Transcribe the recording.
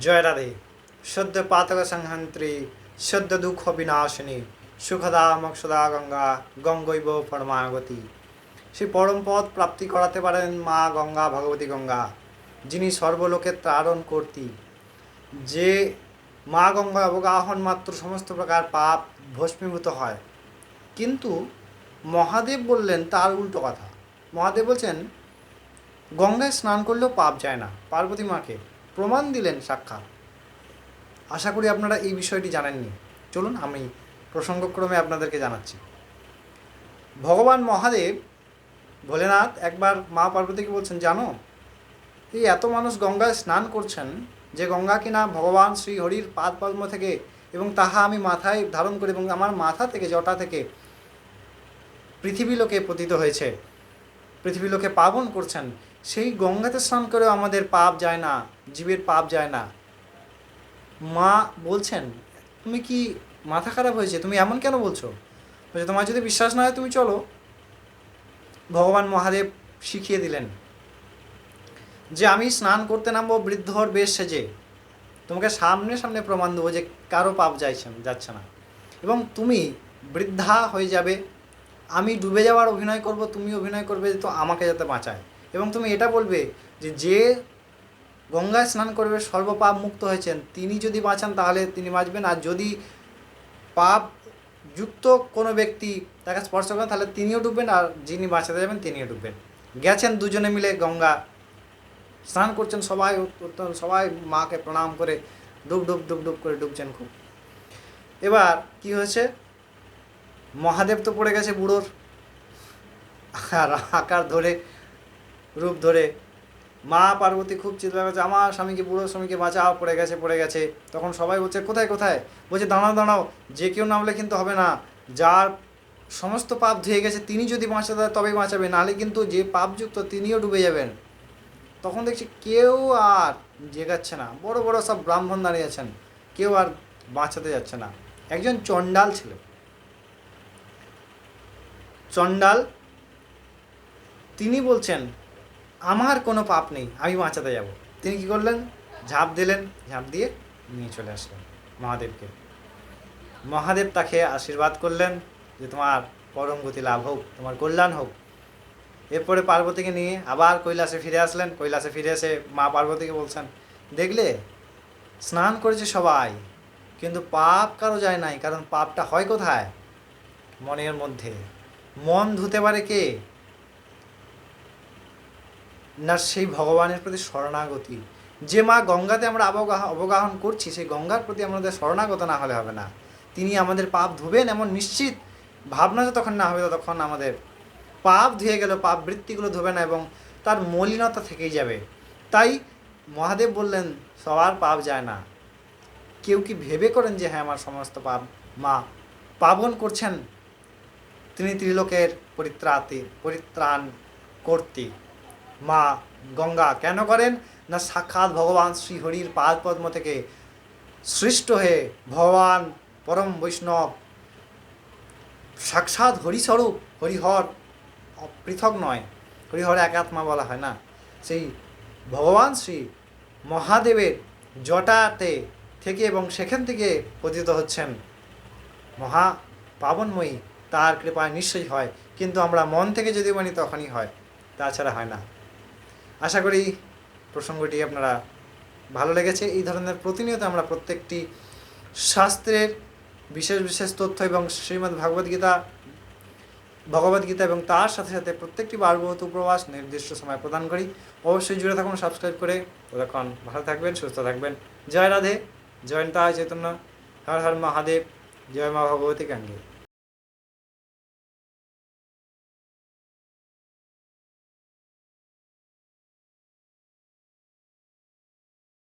জয় সদ্য পাতক সংহন্ত্রী সদ্য দুঃখ বিনাশিনী সুখদা মক্ষদা গঙ্গা গঙ্গৈব পরমাগতি। সেই পরম পদ প্রাপ্তি করাতে পারেন মা গঙ্গা ভগবতী গঙ্গা, যিনি সর্বলোকে ত্রারণ কর্তী। যে মা গঙ্গা অবগাহন মাত্র সমস্ত প্রকার পাপ ভস্মীভূত হয়। কিন্তু মহাদেব বললেন তার উল্টো কথা। মহাদেব বলছেন, গঙ্গায় স্নান করলেও পাপ যায় না, পার্বতী মাকে। প্রমাণ দিলেন সাক্ষাৎ। আশা করি আপনারা এই বিষয়টি জানেননি। চলুন আমি প্রসঙ্গক্রমে আপনাদেরকে জানাচ্ছি। ভগবান মহাদেব ভোলেনাথ একবার মা পার্বতীকে বলছেন, জানো, এই এত মানুষ গঙ্গায় স্নান করছেন যে গঙ্গা কিনা ভগবান শ্রী হরির পাদ পদ্ম থেকে এবং তাহা আমি মাথায় ধারণ করি এবং আমার মাথা থেকে, জটা থেকে পৃথিবী লোকে পতিত হয়েছে। পৃথিবী লোকে পাবন করছেন। সেই গঙ্গাতে স্নান করেও আমাদের পাপ যায় না, জীবের পাপ যায় না। মা বলছেন, তুমি কি মাথা খারাপ হয়েছে? তুমি এমন কেন বলছো? বলছে তোমার যদি বিশ্বাস না হয় তুমি চলো। ভগবান মহাদেব শিখিয়ে দিলেন যে, আমি স্নান করতে নামবো বৃদ্ধর বেশ সেজে। তোমাকে সামনে সামনে প্রমাণ দেবো যে কারও পাপ যাইছে যাচ্ছে না। এবং তুমি বৃদ্ধা হয়ে যাবে। আমি ডুবে যাওয়ার অভিনয় করব, তুমি অভিনয় করবে, তো আমাকে যাতে বাঁচায়। এবং তুমি এটা বলবে যে যে গঙ্গায় স্নান করবে, সর্বপাপ মুক্ত হয়েছেন, তিনি যদি বাঁচান তাহলে তিনি বাঁচবেন। আর যদি পাপ যুক্ত কোনো ব্যক্তি তাকে স্পর্শ করেন তাহলে তিনিও ডুববেন আর যিনি বাঁচাতে যাবেন তিনিও ডুববেন। গেছেন দুজনে মিলে গঙ্গা, স্নান করছেন সবাই সবাই মাকে প্রণাম করে ডুব ডুব ডুব ডুব করে ডুবছেন খুব। এবার কি হয়েছে? মহাদেব তো পড়ে গেছে বুড়োর আর আকার ধরে রূপ ধরে। মা পার্বতী খুব করছে আমার স্বামীকে, বুড়ো স্বামীকে বাঁচাও, পড়ে গেছে পড়ে গেছে। তখন সবাই বলছে, কোথায় কোথায়? বলছে, দাঁড়াও দাঁড়াও, যে কেউ নামলে কিন্তু হবে না। যার সমস্ত পাপ ধুয়ে গেছে, তিনি যদি বাঁচাতে হয় তবেই বাঁচাবে। নাহলে কিন্তু যে পাপযুক্ত তিনিও ডুবে যাবেন। তখন দেখছি কেউ আর জেগাচ্ছে না। বড় বড় সব ব্রাহ্মণ দাঁড়িয়ে আছেন। কেউ আর বাঁচাতে যাচ্ছে না। একজন চণ্ডাল ছিল। চণ্ডাল, তিনি বলছেন আমার কোনো পাপ নেই, আমি বাঁচাতে যাব। তিনি কি করলেন? ঝাঁপ দিলেন, ঝাঁপ দিয়ে নিয়ে চলে আসলেন মহাদেবকে। মহাদেব তাকে আশীর্বাদ করলেন যে তোমার পরম গতি লাভ হোক, তোমার কল্যাণ হোক। এরপরে পার্বতীকে নিয়ে আবার কৈলাসে ফিরে আসলেন। কৈলাসে ফিরে এসে মা পার্বতীকে বলছেন, দেখলে, স্নান করেছে সবাই, কিন্তু পাপ কারও যায় নাই, কারণ পাপটা হয় কোথায়? মনের মধ্যে। মন ধুতে পারে কে? না সেই ভগবানের প্রতি শরণাগতি। যে মা গঙ্গাতে আমরা অবগাহ, অবগাহন করছি, সেই গঙ্গার প্রতি আমাদের শরণাগত না হলে হবে না। তিনি আমাদের পাপ ধুবেন এমন নিশ্চিত। ভাবনা যতক্ষণ না হবে, ততক্ষণ আমাদের পাপ ধুয়ে গেল, পাপ বৃত্তিগুলো ধোবে না এবং তার মলিনতা থেকেই যাবে। তাই মহাদেব বললেন, সবার পাপ যায় না। কেউ কি ভেবে করেন যে হ্যাঁ আমার সমস্ত পাপ মা পাবন করছেন? তিনি ত্রিলোকের পরিত্রাতে, পরিত্রাণ কর্তী মা গঙ্গা কেন করেন? না সাক্ষাৎ ভগবান শ্রীহরির পাদ পদ্ম থেকে সৃষ্ট হয়ে ভগবান পরম বৈষ্ণব সাক্ষাৎ হরিস্বরূপ, হরিহর পৃথক নয়। হরিহর একাত্মা বলা হয় না। সেই ভগবান শ্রী মহাদেবের জটাতে থেকে এবং সেখান থেকে পতিত হচ্ছেন। মহা পাবনময়ী, তার কৃপায় নিশ্চয়ই হয়। কিন্তু আমরা মন থেকে যদি মানি তখনই হয়। তাছাড়া হয় না। আশা করি প্রসঙ্গটি আপনারা ভালো লেগেছে। এই ধরনের প্রতিনিয়ত আমরা প্রত্যেকটি শাস্ত্রের বিশেষ বিশেষ তথ্য এবং শ্রীমদ্ ভাগবত গীতা ভগবদ্গীতা এবং তার সাথে সাথে প্রত্যেকটি বারবত উপবাস নির্দিষ্ট সময় প্রদান করি। অবশ্যই জুড়ে থাকুন, সাবস্ক্রাইব করে ততক্ষণ ভালো থাকবেন, সুস্থ থাকবেন। জয় রাধে জয়ন্তা চৈতন্য, হর হর মহাদেব, জয় মা ভগবতী গাঙ্গে